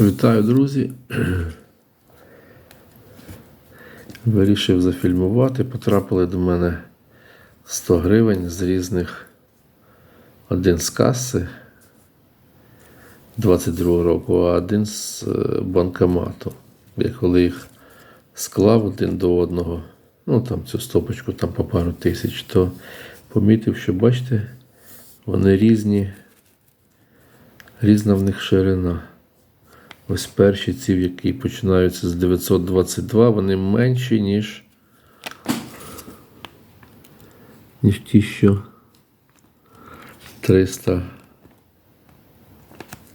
Вітаю, друзі. Вирішив зафільмувати. Потрапили до мене 100 гривень з різних. Один з каси 22 року, а один з е, банкомату. Я коли їх склав один до одного, ну там цю стопочку там по пару тисяч, то помітив, що бачите, вони різні, різна в них ширина. Ось перші ці, які починаються з 922, вони менші, ніж, ніж ті, що 300,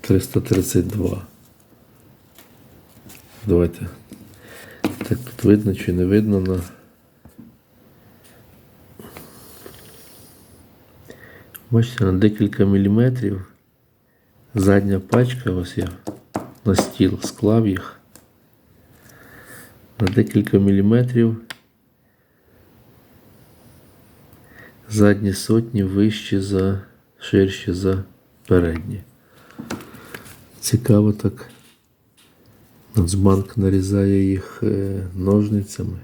332. Давайте. Так тут видно чи не видно на. Бачите, на декілька міліметрів задня пачка, ось я на стіл склав їх на декілька міліметрів. Задні сотні вищі за ширші за передні. Цікаво так. Нацбанк нарізає їх е, ножницями.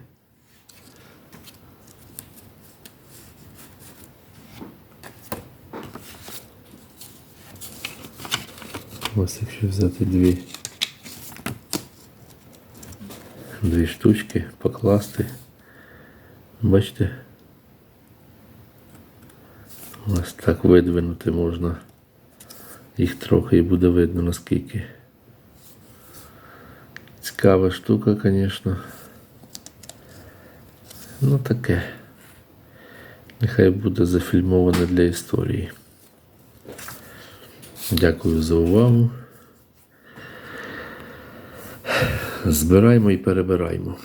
Ось якщо взяти дві, дві штучки, покласти. Бачите? Ось так видвинути можна. Їх трохи і буде видно наскільки. Цікава штука, звісно. Ну таке. Нехай буде зафільмоване для історії. Дякую за увагу. Збираємо і перебираємо.